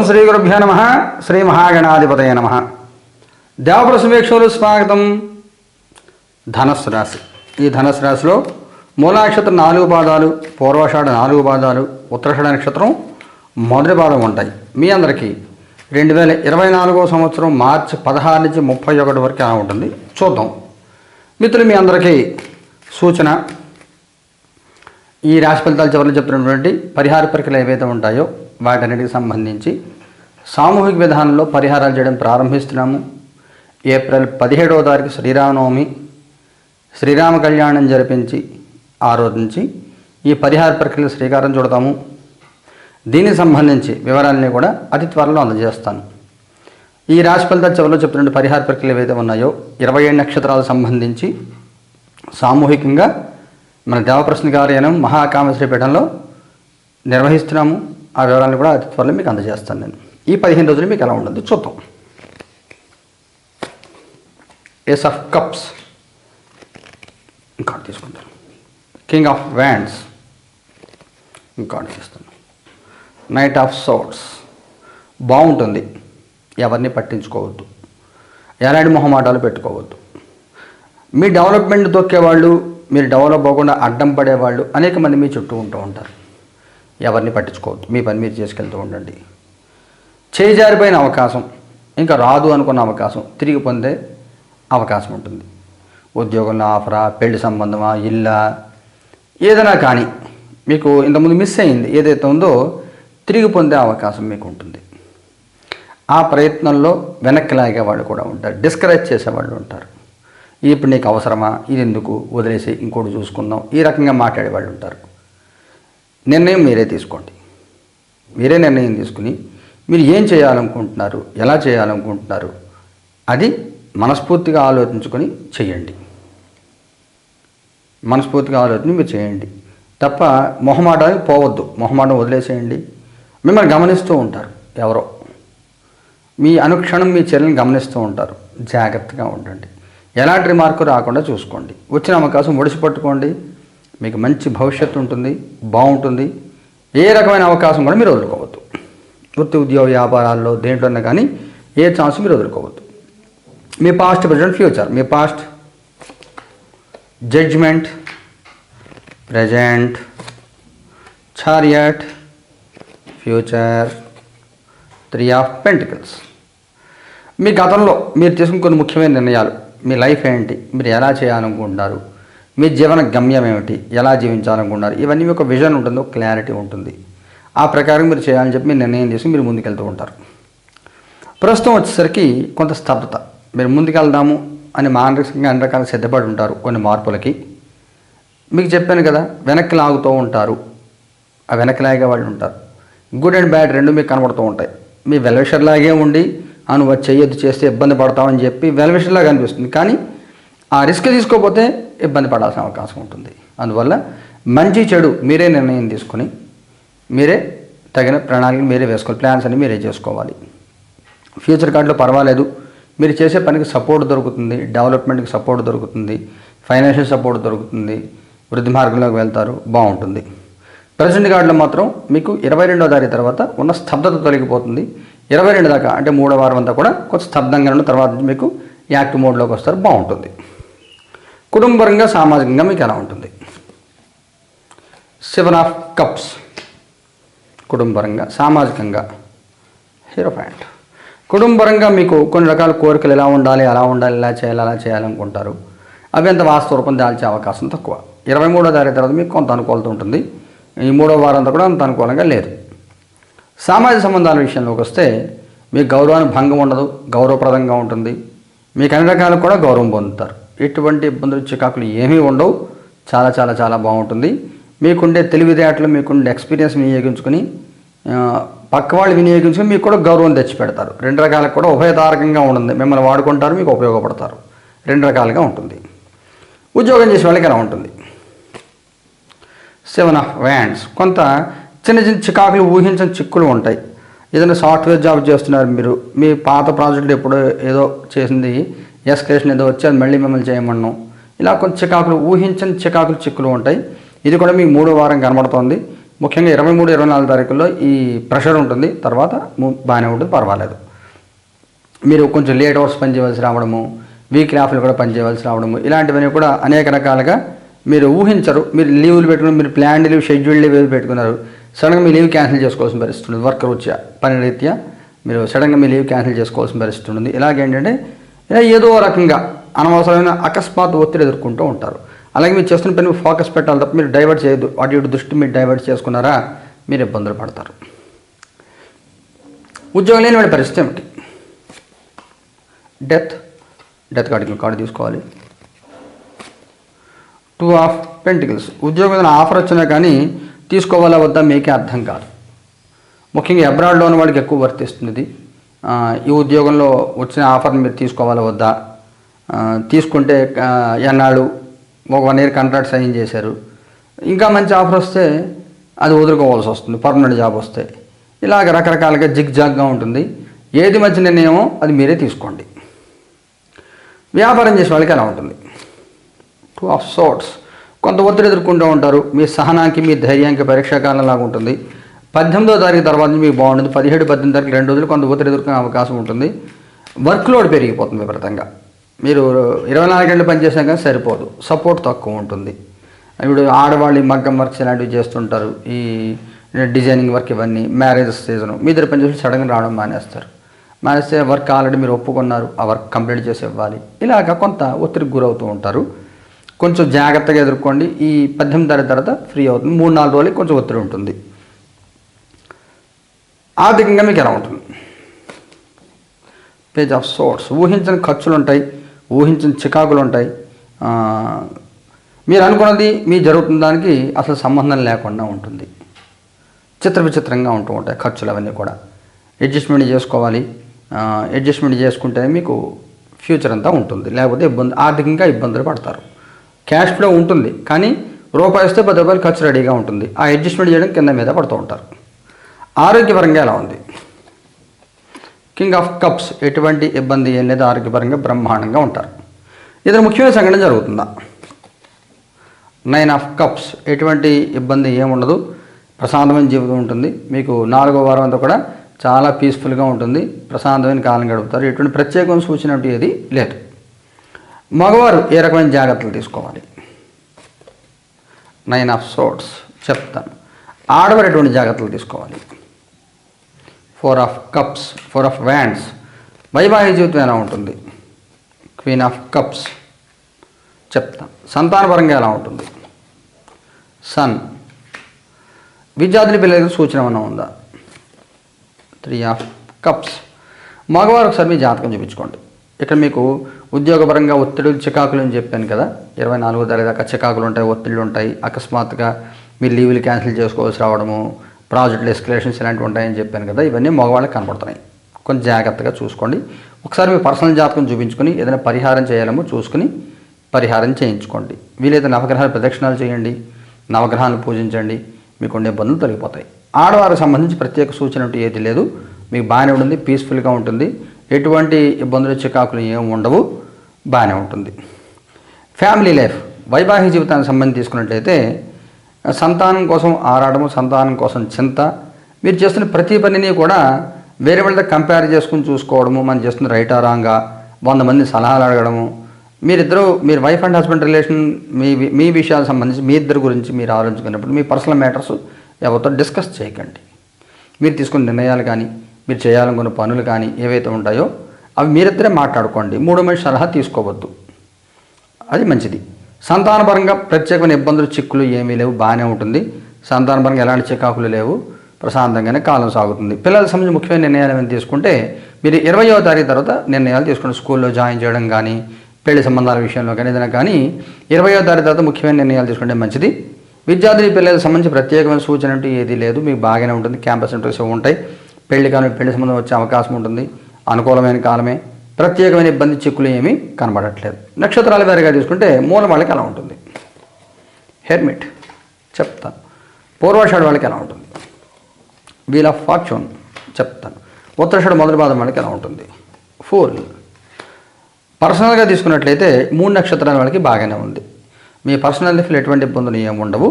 ఓం శ్రీ గురుభ్యో నమ. శ్రీ మహాగణాధిపతయ నమ. దేవపుర సమీక్షలు స్వాగతం. ధనస్సు రాశి. ఈ ధనస్సు రాశిలో మూలానక్షత్రం నాలుగు పాదాలు పూర్వాషాఢ నాలుగు పాదాలు ఉత్తరాషాఢ నక్షత్రం మొదటి పాదం ఉంటాయి. మీ అందరికీ రెండు వేల ఇరవై నాలుగో సంవత్సరం మార్చి పదహారు నుంచి ముప్పై ఒకటి వరకు ఎలా ఉంటుంది? చూద్దాం. మిత్రులు మీ అందరికీ సూచన. ఈ రాశి ఫలితాలు చివరిలో చెప్తున్నటువంటి పరిహార ప్రక్రియలు ఏవైతే ఉంటాయో వాటన్నిటికి సంబంధించి సామూహిక విధానంలో పరిహారాలు చేయడం ప్రారంభిస్తున్నాము. ఏప్రిల్ పదిహేడవ తారీఖు శ్రీరామనవమి శ్రీరామ కళ్యాణం జరిపించి ఆ రోజు నుంచి ఈ పరిహార ప్రక్రియలు శ్రీకారం చుడతాము. దీనికి సంబంధించి వివరాలని కూడా అతి త్వరలో అందజేస్తాను. ఈ రాశి ఫలితాలు చివరిలో చెప్తున్న పరిహార ప్రక్రియలు ఏవైతే ఉన్నాయో ఇరవై ఏడు నక్షత్రాలకు సంబంధించి సామూహికంగా మన దేవప్రశ్న కార్యాలయం మహాకామేశ్వరి పీఠంలో నిర్వహిస్తున్నాము. ఆ వివరాలను కూడా అతి త్వరలో మీకు అందజేస్తాను నేను. ఈ పదిహేను రోజులు మీకు ఎలా ఉంటుంది చూద్దాం. ఎస్ ఆఫ్ కప్స్ ఇంకా తీసుకుంటాను కింగ్ ఆఫ్ వ్యాండ్స్ ఇంకా తీస్తున్నాను నైట్ ఆఫ్ సోట్స్ బాగుంటుంది. ఎవరిని పట్టించుకోవద్దు. ఎలాంటి మొహమాటాలు పెట్టుకోవద్దు. మీ డెవలప్మెంట్ తొక్కేవాళ్ళు మీరు డెవలప్ అవ్వకుండా అడ్డం పడేవాళ్ళు అనేక మంది మీ చుట్టూ ఉంటూ ఉంటారు. ఎవరిని పట్టించుకోవద్దు. మీ పని మీరు చేసుకెళ్తూ ఉండండి. చేజారిపోయిన అవకాశం. ఇంకా రాదు అనుకున్న అవకాశం. తిరిగి పొందే అవకాశం ఉంటుంది. ఉద్యోగంలో ఆఫరా పెళ్ళి సంబంధమా ఇల్లా? ఏదైనా కానీ మీకు ఇంతకుముందు మిస్ అయింది. ఏదైతే ఉందో తిరిగి పొందే అవకాశం మీకు ఉంటుంది. ఆ ప్రయత్నంలో వెనక్కి లాగేవాళ్ళు కూడా ఉంటారు. డిస్కరేజ్ చేసేవాళ్ళు ఉంటారు. ఇప్పుడు నీకు అవసరమా? ఇది ఎందుకు? వదిలేసి ఇంకోటి చూసుకుందాం. ఈ రకంగా మాట్లాడే వాళ్ళు ఉంటారు. నిర్ణయం మీరే తీసుకోండి. మీరే నిర్ణయం తీసుకుని మీరు ఏం చేయాలనుకుంటున్నారు? ఎలా చేయాలనుకుంటున్నారు? అది మనస్ఫూర్తిగా ఆలోచించుకొని చేయండి. మనస్ఫూర్తిగా ఆలోచన మీరు చేయండి. తప్ప మొహమాటానికి పోవద్దు. మొహమాటం వదిలేసేయండి. మిమ్మల్ని గమనిస్తూ ఉంటారు ఎవరో. మీ అనుక్షణం మీ చర్యలను గమనిస్తూ ఉంటారు. జాగ్రత్తగా ఉండండి. ఎలాంటి రిమార్కు రాకుండా చూసుకోండి. వచ్చిన అవకాశం ఒడిసిపట్టుకోండి మీకు మంచి భవిష్యత్తు ఉంటుంది బాగుంటుంది. ఏ రకమైన అవకాశం కూడా మీరు వదులుకోవద్దు వృత్తి ఉద్యోగ వ్యాపారాల్లో దేంట్లోనే కానీ ఏ ఛాన్స్ మీరు వదులుకోవద్దు. మీ past present future me past judgement present chariot future three of pentacles మీ గతంలో మీరు తీసుకున్న కొన్ని ముఖ్యమైన నిర్ణయాలు మీ లైఫ్ ఏంటి మీరు ఎలా చేయాలనుకుంటున్నారు మీ జీవన గమ్యం ఏమిటి ఎలా జీవించాలనుకుంటున్నారు ఇవన్నీ మీకు విజన్ ఉంటుంది క్లారిటీ ఉంటుంది. ఆ ప్రకారం మీరు చేయాలని చెప్పి మీరు నిర్ణయం చేసి మీరు ముందుకెళ్తూ ఉంటారు. ప్రస్తుతం వచ్చేసరికి కొంత స్తబ్దత. మీరు ముందుకెళ్దాము అని మానసికంగా అన్ని రకాల సిద్ధపడి ఉంటారు కొన్ని మార్పులకి. మీకు చెప్పాను కదా వెనక్కి లాగుతూ ఉంటారు. ఆ వెనక్కి లాగే వాళ్ళు ఉంటారు. గుడ్ అండ్ బ్యాడ్ రెండు మీకు కనబడుతూ ఉంటాయి. మీ వెల్విషర్లాగే ఉండి ఆ నువ్వు చేయొద్దు చెయ్యొద్దు చేస్తే ఇబ్బంది పడతామని చెప్పి వెల్విషర్లాగా అనిపిస్తుంది. కానీ ఆ రిస్క్ తీసుకోకపోతే ఇబ్బంది పడాల్సిన అవకాశం ఉంటుంది. అందువల్ల మంచి చెడు మీరే నిర్ణయం తీసుకొని మీరే తగిన ప్రణాళికలు మీరే వేసుకోవాలి. ప్లాన్స్ అన్ని మీరే చేసుకోవాలి. ఫ్యూచర్ కార్డులో పర్వాలేదు. మీరు చేసే పనికి సపోర్ట్ దొరుకుతుంది. డెవలప్మెంట్కి సపోర్ట్ దొరుకుతుంది. ఫైనాన్షియల్ సపోర్ట్ దొరుకుతుంది. వృద్ధి మార్గంలోకి వెళ్తారు. బాగుంటుంది. ప్రజెంట్ కార్డులో మాత్రం మీకు ఇరవై రెండో తారీఖు తర్వాత ఉన్న స్తబ్దత తొలగిపోతుంది. ఇరవై రెండు దాకా అంటే మూడో వారం అంతా కూడా కొంచెం స్తబ్దంగా ఉన్న తర్వాత మీకు యాక్టివ్ మోడ్లోకి వస్తారు. బాగుంటుంది. కుటుంబరంగా సామాజికంగా మీకు ఎలా ఉంటుంది? Seven of cups. కుటుంబరంగా సామాజికంగా. హీరో ప్యాంట్ కుటుంబరంగా మీకు కొన్ని రకాల కోరికలు ఎలా ఉండాలి అలా ఉండాలి ఇలా చేయాలి అలా చేయాలనుకుంటారు అవి అంత వాస్తవ రూపం దాల్చే అవకాశం తక్కువ. ఇరవై మూడో తారీఖు తర్వాత మీకు కొంత అనుకూలత ఉంటుంది. ఈ మూడో వారం అంతా కూడా అంత అనుకూలంగా లేదు. సామాజిక సంబంధాల విషయంలోకి వస్తే మీకు గౌరవానికి భంగం ఉండదు గౌరవప్రదంగా ఉంటుంది. మీకు అన్ని రకాలు కూడా గౌరవం పొందుతారు. ఎటువంటి ఇబ్బందులు చికాకులు ఏమీ ఉండవు. చాలా చాలా చాలా బాగుంటుంది. మీకుండే తెలివితేటలు మీకుండే ఎక్స్పీరియన్స్ వినియోగించుకుని పక్క వాళ్ళు వినియోగించుకుని మీకు కూడా గౌరవం తెచ్చి పెడతారు. రెండు రకాలకు కూడా ఉభయతారకంగా ఉంటుంది. మిమ్మల్ని వాడుకుంటారు మీకు ఉపయోగపడతారు. రెండు రకాలుగా ఉంటుంది. ఉద్యోగం చేసే వాళ్ళకి ఎలా ఉంటుంది? సెవెన్ ఆఫ్ వ్యాండ్స్ కొంత చిన్న చిన్న చికాకులు ఊహించని చిక్కులు ఉంటాయి. ఏదైనా సాఫ్ట్వేర్ జాబ్ చేస్తున్నారు మీరు. మీ పాత ప్రాజెక్టులు ఎప్పుడో ఏదో చేసింది ఎస్కలేషన్ ఏదో వచ్చి అది మళ్ళీ మిమ్మల్ని చేయమన్నాం. ఇలా కొంచెం చికాకులు ఊహించని చికాకులు చిక్కులు ఉంటాయి. ఇది కూడా మీకు మూడో వారం కనబడుతోంది. ముఖ్యంగా ఇరవై మూడు ఇరవై నాలుగు తారీఖుల్లో ఈ ప్రెషర్ ఉంటుంది. తర్వాత బాగానే ఉంటుంది పర్వాలేదు. మీరు కొంచెం లేట్ అవర్స్ పని చేయవలసి రావడము వీక్లీ ఆఫ్లు కూడా పని చేయవలసి రావడము ఇలాంటివన్నీ కూడా అనేక రకాలుగా మీరు ఊహించరు. మీరు లీవులు పెట్టుకుని మీరు ప్లాన్ లీవ్ షెడ్యూల్ లీవ్ పెట్టుకున్నారు సడన్గా మీ లీవ్ క్యాన్సిల్ చేసుకోవాల్సిన పరిస్థితి ఉంది వర్క్ రీత్యా పని రీత్యా మీరు సడన్గా మీ లీవ్ క్యాన్సిల్ చేసుకోవాల్సిన పరిస్థితి ఉంటుంది. ఇలాగేంటంటే ఇలా ఏదో రకంగా అనవసరమైన అకస్మాత్ ఒత్తిడి ఎదుర్కొంటూ ఉంటారు. అలాగే మీరు చేస్తున్న పని ఫోకస్ పెట్టాలి తప్ప మీరు డైవర్ట్ చేయొద్దు. అటు ఇటు దృష్టి మీరు డైవర్ట్ చేసుకున్నారా మీరు ఇబ్బందులు పడతారు. ఉద్యోగం లేని వాడి పరిస్థితి ఏమిటి? డెత్ డెత్ కార్డు కార్డు తీసుకోవాలి. టూ ఆఫ్ పెంటికల్స్ ఉద్యోగం ఏదైనా ఆఫర్ వచ్చినా కానీ తీసుకోవాలా వద్దా మీకే అర్థం కాదు. ముఖ్యంగా అబ్రాడ్లో ఉన్న వాళ్ళకి ఎక్కువ వర్తిస్తుంది ఈ ఉద్యోగంలో వచ్చిన ఆఫర్ని మీరు తీసుకోవాలా వద్దా? తీసుకుంటే ఎన్నాళ్ళు ఒక వన్ ఇయర్ కాంట్రాక్ట్ సైన్ చేశారు. ఇంకా మంచి ఆఫర్ వస్తే అది వదులుకోవాల్సి వస్తుంది. పర్మనెంట్ జాబ్ వస్తే. ఇలాగ రకరకాలుగా జిగ్ జాగ్గా ఉంటుంది. ఏది మంచి నిర్ణయమో అది మీరే తీసుకోండి. వ్యాపారం చేసే వాళ్ళకి అలా ఉంటుంది. టూ ఆఫ్ సోట్స్ కొంత ఒత్తిడి ఎదుర్కొంటూ ఉంటారు. మీ సహనానికి మీ ధైర్యానికి పరీక్షాకాలం లాగా ఉంటుంది. పద్దెనిమిదో తారీఖు తర్వాత మీకు బాగుంటుంది. పదిహేడు పద్దెనిమిది తారీఖు రెండు రోజులు కొంత ఒత్తిడి ఎదుర్కొనే అవకాశం ఉంటుంది. వర్క్ లోడ్ పెరిగిపోతుంది విపరీతంగా. మీరు ఇరవై నాలుగు గంటలు పనిచేసినా కానీ సరిపోదు. సపోర్ట్ తక్కువ ఉంటుంది. ఇప్పుడు ఆడవాళ్ళు మగ్గం వర్క్స్ ఇలాంటివి చేస్తుంటారు. ఈ డిజైనింగ్ వర్క్ ఇవన్నీ మ్యారేజ్ సీజన్ మీ ఇద్దరు పనిచేసి సడన్గా రావడం మానేస్తారు. మానేస్తే వర్క్ ఆల్రెడీ మీరు ఒప్పుకున్నారు. ఆ వర్క్ కంప్లీట్ చేసి ఇవ్వాలి. ఇలాగ కొంత ఒత్తిడికి గురవుతూ ఉంటారు. కొంచెం జాగ్రత్తగా ఎదుర్కోండి. ఈ పద్దెనిమిది తారీఖు తర్వాత ఫ్రీ అవుతుంది. మూడు నాలుగు రోజులకి కొంచెం ఒత్తిడి ఉంటుంది. ఆర్థికంగా మీకు ఎలా ఉంటుంది? పేజ్ ఆఫ్ సోర్స్ ఊహించని ఖర్చులు ఉంటాయి. ఊహించిన చికాకులు ఉంటాయి. మీరు అనుకున్నది మీ జరుగుతున్న దానికి అసలు సంబంధం లేకుండా ఉంటుంది. చిత్ర విచిత్రంగా ఉంటూ ఉంటాయి ఖర్చులు అవన్నీ కూడా. అడ్జస్ట్మెంట్ చేసుకోవాలి. అడ్జస్ట్మెంట్ చేసుకుంటే మీకు ఫ్యూచర్ అంతా ఉంటుంది. లేకపోతే ఇబ్బంది ఆర్థికంగా ఇబ్బందులు పడతారు. క్యాష్ ఫ్లో ఉంటుంది కానీ రూపాయి వస్తే పది రూపాయలు ఖర్చు రెడీగా ఉంటుంది. ఆ అడ్జస్ట్మెంట్ చేయడం కింద మీద పడుతూ ఉంటారు. ఆరోగ్యపరంగా ఎలా ఉంది? కింగ్ ఆఫ్ కప్స్ ఎటువంటి ఇబ్బంది ఏం లేదు ఆరోగ్యపరంగా బ్రహ్మాండంగా ఉంటారు. ఇతర ముఖ్యమైన సంఘటన జరుగుతుందా? నైన్ ఆఫ్ కప్స్ ఎటువంటి ఇబ్బంది ఏముండదు ప్రశాంతమైన జీవితం ఉంటుంది. మీకు నాలుగో వారం అంతా కూడా చాలా పీస్ఫుల్గా ఉంటుంది. ప్రశాంతమైన కాలం గడుపుతారు. ఎటువంటి ప్రత్యేకమైన సూచన ఏది లేదు. మగవారు ఏ రకమైన జాగ్రత్తలు తీసుకోవాలి? నైన్ ఆఫ్ సోట్స్ చెప్తాను. ఆడవారు ఎటువంటి జాగ్రత్తలు తీసుకోవాలి? Four of cups four of wands. వైవాహిక జీవితం ఎలా ఉంటుంది? Queen of cups. చెప్తాను సంతానపరంగా ఎలా ఉంటుంది? సన్. విద్యార్థుల పిల్లలకు సూచన ఏమైనా ఉందా? Three of cups. మగవారు ఒకసారి మీ జాతకం చూపించుకోండి. ఇక్కడ మీకు ఉద్యోగపరంగా ఒత్తిడులు చికాకులు అని చెప్పాను కదా. ఇరవై నాలుగో తారీఖు దాకా చికాకులు ఉంటాయి ఒత్తిళ్ళు ఉంటాయి. అకస్మాత్తుగా మీరు లీవులు క్యాన్సిల్ చేసుకోవాల్సి రావడము ప్రాజెక్టులు ఎస్కలేషన్స్ ఇలాంటివి ఉంటాయని చెప్పాను కదా ఇవన్నీ మగవాళ్ళకి కనపడుతున్నాయి. కొంచెం జాగ్రత్తగా చూసుకోండి. ఒకసారి మీ పర్సనల్ జాతకం చూపించుకొని ఏదైనా పరిహారం చేయాలేమో చూసుకుని పరిహారం చేయించుకోండి. వీలైతే నవగ్రహాల ప్రదక్షిణాలు చేయండి నవగ్రహాలను పూజించండి మీకు ఉండే ఇబ్బందులు తొలగిపోతాయి. ఆడవారికి సంబంధించి ప్రత్యేక సూచన అంటూ ఏది లేదు. మీకు బాగానే ఉంటుంది పీస్ఫుల్గా ఉంటుంది. ఎటువంటి ఇబ్బందులు చికాకులు ఏమి ఉండవు బాగానే ఉంటుంది. ఫ్యామిలీ లైఫ్ వైవాహిక జీవితానికి సంబంధించి తీసుకున్నట్లయితే సంతానం కోసం ఆరాటము సంతానం కోసం చింత. మీరు చేస్తున్న ప్రతి పనిని కూడా వేరే వాళ్ళతో కంపేర్ చేసుకుని చూసుకోవడము మనం చేస్తున్న రైటా రాంగా వంద మంది సలహాలు అడగడము. మీరిద్దరూ మీరు వైఫ్ అండ్ హస్బెండ్ రిలేషన్ మీ మీ విషయాలకు సంబంధించి మీ ఇద్దరు గురించి మీరు ఆలోచించుకున్నప్పుడు మీ పర్సనల్ మ్యాటర్స్ ఎవరితో డిస్కస్ చేయకండి. మీరు తీసుకున్న నిర్ణయాలు కానీ మీరు చేయాలనుకున్న పనులు కానీ ఏవైతే ఉంటాయో అవి మీరిద్దరే మాట్లాడుకోండి. మూడో మనిషి సలహా తీసుకోవద్దు. అది మంచిది. సంతానపరంగా ప్రత్యేకమైన ఇబ్బందులు చిక్కులు ఏమీ లేవు బాగానే ఉంటుంది. సంతానపరంగా ఎలాంటి చికాకులు లేవు. ప్రశాంతంగానే కాలం సాగుతుంది. పిల్లల సంబంధించి ముఖ్యమైన నిర్ణయాలు ఏమైనా తీసుకుంటే మీరు ఇరవయో తారీఖు తర్వాత నిర్ణయాలు తీసుకుంటే స్కూల్లో జాయిన్ చేయడం కానీ పెళ్ళి సంబంధాల విషయంలో కానీ ఏదైనా కానీ ఇరవయో తారీఖు తర్వాత ముఖ్యమైన నిర్ణయాలు తీసుకుంటే మంచిది. విద్యార్థి పిల్లలకు సంబంధించి ప్రత్యేకమైన సూచన అంటూ ఏది లేదు. మీకు బాగానే ఉంటుంది. క్యాంపస్ ఇంటర్వ్యూస్ ఉంటాయి. పెళ్ళి కానీ పెళ్ళి సంబంధం వచ్చే అవకాశం ఉంటుంది. అనుకూలమైన కాలమే. ప్రత్యేకమైన ఇబ్బంది చిక్కులు ఏమీ కనబడట్లేదు. నక్షత్రాల వారిగా తీసుకుంటే మూల వాళ్ళకి ఎలా ఉంటుంది? హెర్మిట్ చెప్తాను. పూర్వాషాఢ వాళ్ళకి ఎలా ఉంటుంది? వీల్ ఆఫ్ ఫార్చ్యూన్ చెప్తాను. ఉత్తరాషాఢ మొదటి పాదం వాళ్ళకి ఎలా ఉంటుంది? ఫోర్ పర్సనల్గా తీసుకున్నట్లయితే మూడు నక్షత్రాల వాళ్ళకి బాగానే ఉంది. మీ పర్సనల్ లైఫ్లో ఎటువంటి ఇబ్బందులు ఏమి ఉండవు.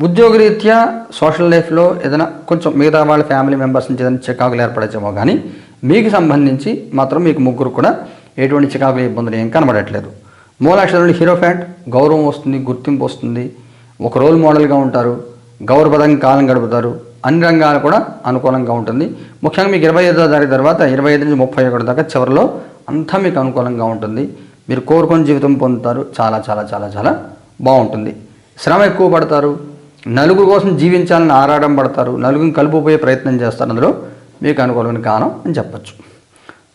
ఉద్యోగరీత్యా సోషల్ లైఫ్లో ఏదైనా కొంచెం మిగతా వాళ్ళ ఫ్యామిలీ మెంబర్స్ నుంచి ఏదైనా చికాకులు ఏర్పడచ్చేమో కానీ మీకు సంబంధించి మాత్రం మీకు ముగ్గురు కూడా ఎటువంటి చికాకులు ఇబ్బందులు ఏం కనబడట్లేదు. మూలాక్షరంలో హీరో ఫ్యాంట్ గౌరవం వస్తుంది గుర్తింపు వస్తుంది. ఒక రోల్ మోడల్గా ఉంటారు గౌరవపదంగా కాలం గడుపుతారు. అన్ని రంగాలు కూడా అనుకూలంగా ఉంటుంది. ముఖ్యంగా మీకు ఇరవై ఐదో తారీఖు తర్వాత ఇరవై ఐదు నుంచి ముప్పై ఒకటి దాకా చివరిలో అంతా మీకు అనుకూలంగా ఉంటుంది. మీరు కోరుకొని జీవితం పొందుతారు. చాలా చాలా చాలా చాలా బాగుంటుంది. శ్రమ ఎక్కువ పడతారు. నలుగురు కోసం జీవించాలని ఆరాటం పడతారు. నలుగురిని కలుపుపోయే ప్రయత్నం చేస్తారు. అందులో మీకు అనుకూలమైన కాలం అని చెప్పచ్చు.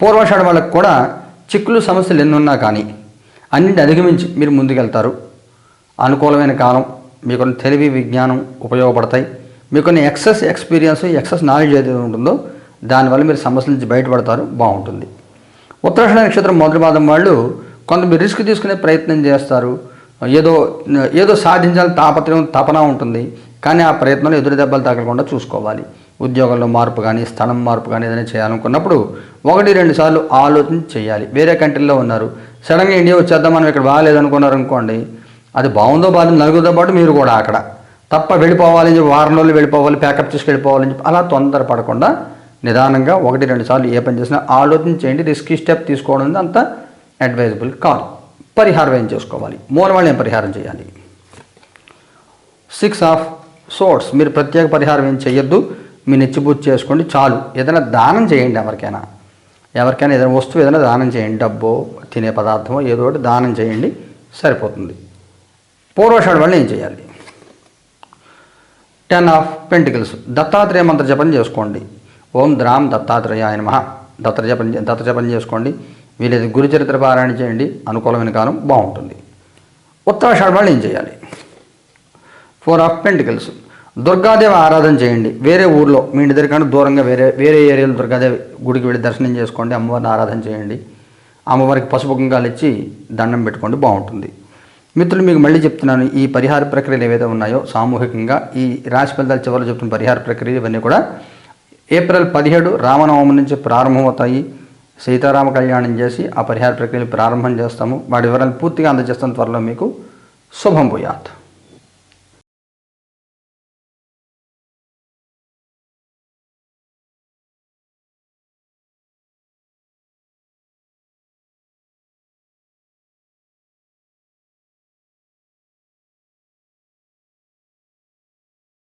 పూర్వాషాఢ వాళ్ళకు కూడా చిక్కులు సమస్యలు ఎన్నున్నా కానీ అన్నింటి అధిగమించి మీరు ముందుకెళ్తారు. అనుకూలమైన కాలం మీకున్న తెలివి విజ్ఞానం ఉపయోగపడతాయి. మీకున్న ఎక్సెస్ ఎక్స్పీరియన్స్ ఎక్సెస్ నాలెడ్జ్ ఏదైతే ఉంటుందో దానివల్ల మీరు సమస్యల నుంచి బయటపడతారు బాగుంటుంది. ఉత్తరాషణ నక్షత్రం మొదటి పాదం వాళ్ళు కొంత మీరు రిస్క్ తీసుకునే ప్రయత్నం చేస్తారు. ఏదో ఏదో సాధించాలని తాపత్రయం తపన ఉంటుంది. కానీ ఆ ప్రయత్నంలో ఎదురు దెబ్బలు తగలకుండా చూసుకోవాలి. ఉద్యోగంలో మార్పు కానీ స్థలం మార్పు కానీ ఏదైనా చేయాలనుకున్నప్పుడు ఒకటి రెండు సార్లు ఆలోచన చేయాలి. వేరే కంట్రీలో ఉన్నారు. సడన్గా ఇండియా వచ్చేద్దాం మనం ఇక్కడ బాగాలేదనుకున్నారు అనుకోండి అది బాగుందో బాగాలేదు నలుగురితో పాటు మీరు కూడా అక్కడ. తప్ప వెళ్ళిపోవాలని చెప్పి వారం రోజులు వెళ్ళిపోవాలి ప్యాకప్ చేసి వెళ్ళిపోవాలని చెప్పి అలా తొందరపడకుండా నిదానంగా ఒకటి రెండు సార్లు ఏ పని చేసినా ఆలోచన చేయండి. రిస్కీ స్టెప్ తీసుకోవడం అంత అడ్వైజబుల్ కాదు. పరిహారం ఏం చేసుకోవాలి? మూలవాళ్ళు ఏం పరిహారం చేయాలి? సిక్స్ ఆఫ్ సోర్స్ మీరు ప్రత్యేక పరిహారం ఏం చేయొద్దు. మీ నెచ్చిపూర్తి చేసుకోండి చాలు. ఏదైనా దానం చేయండి ఎవరికైనా. ఎవరికైనా ఏదైనా వస్తువు ఏదైనా దానం చేయండి డబ్బో తినే పదార్థమో ఏదో ఒకటి దానం చేయండి సరిపోతుంది. పూర్వషాడు వాళ్ళు ఏం చేయాలి? Ten of pentacles. దత్తాత్రేయ మంత్ర జపం చేసుకోండి. ఓం ద్రామ్ దత్తాత్రేయ ఆయన మహా దత్త జపం దత్త జపం చేసుకోండి. వీలైతే గురుచరిత్ర పారాయణ చేయండి. అనుకూలమైన కాలం బాగుంటుంది. ఉత్తరాషాఢ వాళ్ళు ఏం చేయాలి? Four of pentacles. దుర్గాదేవి ఆరాధన చేయండి. వేరే ఊర్లో మీ ఇంటి దగ్గర కంటే దూరంగా వేరే వేరే ఏరియాలో దుర్గాదేవి గుడికి వెళ్ళి దర్శనం చేసుకోండి అమ్మవారిని ఆరాధన చేయండి. అమ్మవారికి పసుపు కుంకాలు ఇచ్చి దండం పెట్టుకోండి బాగుంటుంది. మిత్రులు మీకు మళ్ళీ చెప్తున్నాను ఈ పరిహార ప్రక్రియలు ఏవైతే ఉన్నాయో సామూహికంగా ఈ రాశి ఫలితాలు చివరిలో చెప్తున్న పరిహార ప్రక్రియ ఇవన్నీ కూడా ఏప్రిల్ పదిహేడు రామనవమి నుంచి ప్రారంభమవుతాయి. సీతారామ కళ్యాణం చేసి ఆ పరిహార ప్రక్రియలు ప్రారంభం చేస్తాము. వాటి వివరాలు పూర్తిగా అందజేస్తాం త్వరలో మీకు శుభం పోయాత్